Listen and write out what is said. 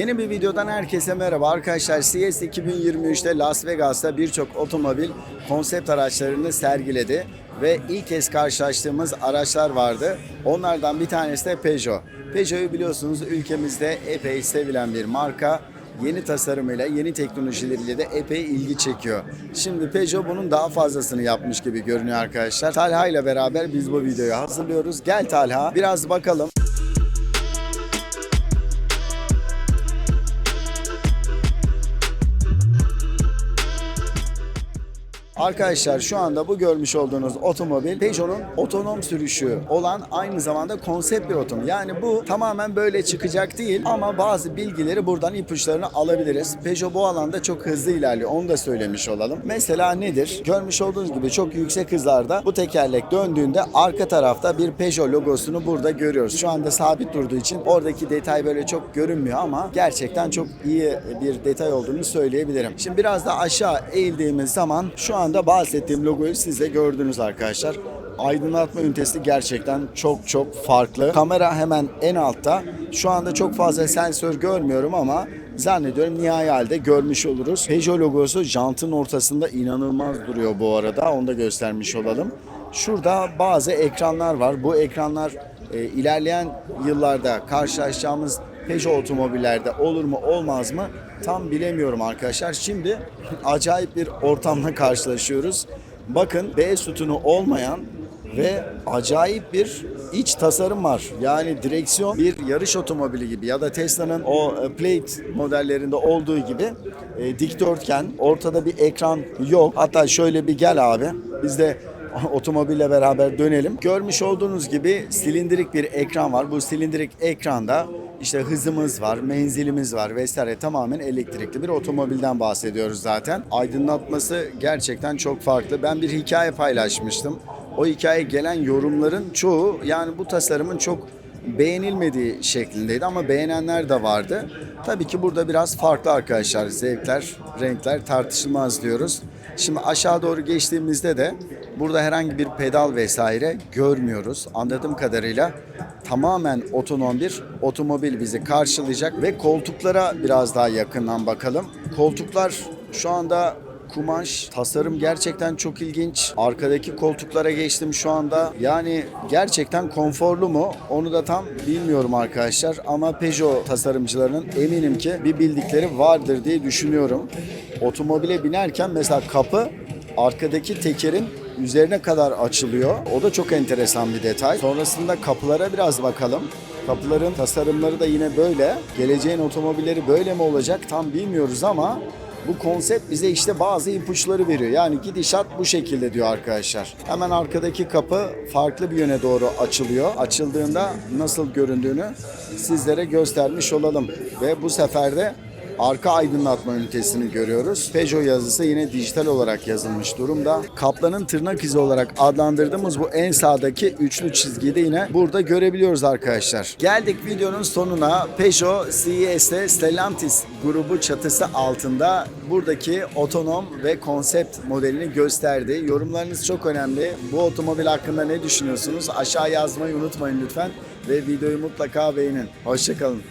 Yeni bir videodan herkese merhaba arkadaşlar. CES 2023'te Las Vegas'ta birçok otomobil konsept araçlarını sergiledi ve ilk kez karşılaştığımız araçlar vardı. Onlardan bir tanesi de Peugeot. Peugeot'u biliyorsunuz ülkemizde epey sevilen bir marka. Yeni tasarımıyla, yeni teknolojileriyle de epey ilgi çekiyor. Şimdi Peugeot bunun daha fazlasını yapmış gibi görünüyor arkadaşlar. Talha ile beraber biz bu videoyu hazırlıyoruz. Gel Talha biraz bakalım. Arkadaşlar şu anda bu görmüş olduğunuz otomobil Peugeot'un otonom sürüşü olan aynı zamanda konsept bir otomobil. Yani bu tamamen böyle çıkacak değil ama bazı bilgileri buradan ipuçlarını alabiliriz. Peugeot bu alanda çok hızlı ilerliyor. Onu da söylemiş olalım. Mesela nedir? Görmüş olduğunuz gibi çok yüksek hızlarda bu tekerlek döndüğünde arka tarafta bir Peugeot logosunu burada görüyoruz. Şu anda sabit durduğu için oradaki detay böyle çok görünmüyor ama gerçekten çok iyi bir detay olduğunu söyleyebilirim. Şimdi biraz da aşağı eğildiğimiz zaman şu anda bahsettiğim logoyu siz de gördünüz arkadaşlar. Aydınlatma ünitesi gerçekten çok çok farklı. Kamera hemen en altta. Şu anda çok fazla sensör görmüyorum ama zannediyorum nihai halde görmüş oluruz. Peugeot logosu jantın ortasında inanılmaz duruyor bu arada. Onu da göstermiş olalım. Şurada bazı ekranlar var. Bu ekranlar e, ilerleyen yıllarda karşılaşacağımız Peugeot otomobillerde olur mu olmaz mı tam bilemiyorum arkadaşlar. Şimdi acayip bir ortamla karşılaşıyoruz. Bakın B sütunu olmayan ve acayip bir iç tasarım var. Yani direksiyon bir yarış otomobili gibi ya da Tesla'nın o e, plate modellerinde olduğu gibi e, dikdörtgen ortada bir ekran yok. Hatta şöyle bir gel abi. Biz de otomobille beraber dönelim. Görmüş olduğunuz gibi silindirik bir ekran var. Bu silindirik ekranda işte hızımız var, menzilimiz var vesaire tamamen elektrikli bir otomobilden bahsediyoruz zaten. Aydınlatması gerçekten çok farklı. Ben bir hikaye paylaşmıştım. O hikaye gelen yorumların çoğu yani bu tasarımın çok beğenilmediği şeklindeydi ama beğenenler de vardı. Tabii ki burada biraz farklı arkadaşlar. Zevkler, renkler tartışılmaz diyoruz. Şimdi aşağı doğru geçtiğimizde de burada herhangi bir pedal vesaire görmüyoruz. Anladığım kadarıyla tamamen otonom bir otomobil bizi karşılayacak ve koltuklara biraz daha yakından bakalım. Koltuklar şu anda kumaş, tasarım gerçekten çok ilginç. Arkadaki koltuklara geçtim şu anda. Yani gerçekten konforlu mu? Onu da tam bilmiyorum arkadaşlar. Ama Peugeot tasarımcılarının eminim ki bir bildikleri vardır diye düşünüyorum. Otomobile binerken mesela kapı arkadaki tekerin üzerine kadar açılıyor. O da çok enteresan bir detay. Sonrasında kapılara biraz bakalım. Kapıların tasarımları da yine böyle. Geleceğin otomobilleri böyle mi olacak tam bilmiyoruz ama bu konsept bize işte bazı ipuçları veriyor. Yani gidişat bu şekilde diyor arkadaşlar. Hemen arkadaki kapı farklı bir yöne doğru açılıyor. Açıldığında nasıl göründüğünü sizlere göstermiş olalım. Ve bu sefer de arka aydınlatma ünitesini görüyoruz. Peugeot yazısı yine dijital olarak yazılmış durumda. Kaplanın tırnak izi olarak adlandırdığımız bu en sağdaki üçlü çizgiyi de yine burada görebiliyoruz arkadaşlar. Geldik videonun sonuna. Peugeot CES'te Stellantis grubu çatısı altında buradaki otonom ve konsept modelini gösterdi. Yorumlarınız çok önemli. Bu otomobil hakkında ne düşünüyorsunuz? Aşağı yazmayı unutmayın lütfen ve videoyu mutlaka beğenin. Hoşçakalın.